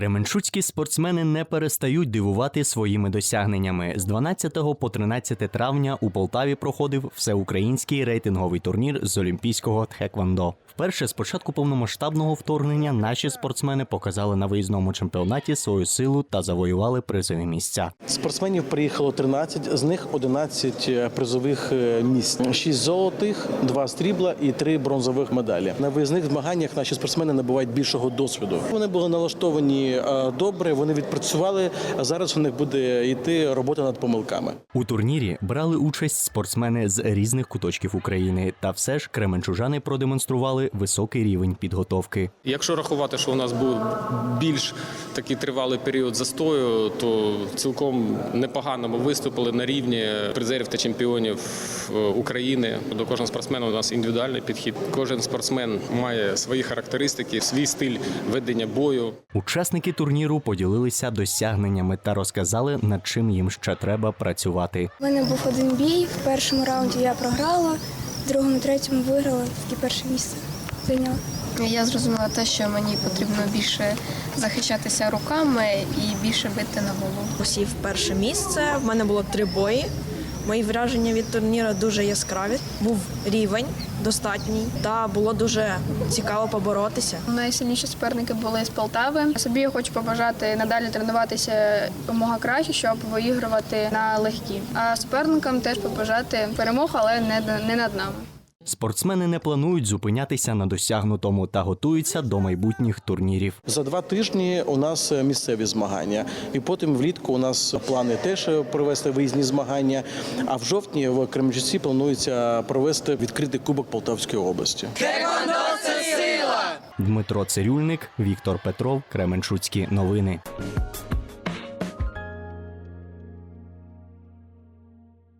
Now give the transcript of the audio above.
Кременчуцькі спортсмени не перестають дивувати своїми досягненнями. З 12 по 13 травня у Полтаві проходив всеукраїнський рейтинговий турнір з олімпійського тхеквондо. Вперше з початку повномасштабного вторгнення наші спортсмени показали на виїзному чемпіонаті свою силу та завоювали призові місця. Спортсменів приїхало 13, з них 11 призових е, місць: 6 золотих, 2 стрібла і 3 бронзових медалі. На виїзних змаганнях наші спортсмени набувають більшого досвіду. Вони були налаштовані е, добре, вони відпрацювали. А зараз у них буде йти робота над помилками. У турнірі брали участь спортсмени з різних куточків України, та все ж кременчужани продемонстрували високий рівень підготовки. Якщо рахувати, що у нас був більш такий тривалий період застою, то цілком непогано ми виступили на рівні призерів та чемпіонів е, України. До кожного спортсмена у нас індивідуальний підхід. Кожен спортсмен має свої характеристики, свій стиль ведення бою. Учасники турніру поділилися досягненнями та розказали, над чим їм ще треба працювати. У мене був один бій. В першому раунді я програла, в другому, третьому виграла, тільки перше місце зайняла. Я зрозуміла те, що мені потрібно більше захищатися руками і більше бити на голову. посів перше місце. В мене було три бої. Мої враження від турніру дуже яскраві. Був рівень достатній, та було дуже цікаво поборотися. Найсильніші суперники були з Полтави. Собі хочу побажати надалі тренуватися якомога краще, щоб виігрувати на легкі. А суперникам теж побажати перемог, але не над нами. Спортсмени не планують зупинятися на досягнутому та готуються до майбутніх турнірів. За два тижні у нас е, місцеві змагання, і потім влітку у нас плани теж е, провести виїзні змагання. А в жовтні в Кременчуці планується провести відкритий кубок Полтавської області. Дмитро Цирюльник, Віктор Петров, Кременчуцькі новини.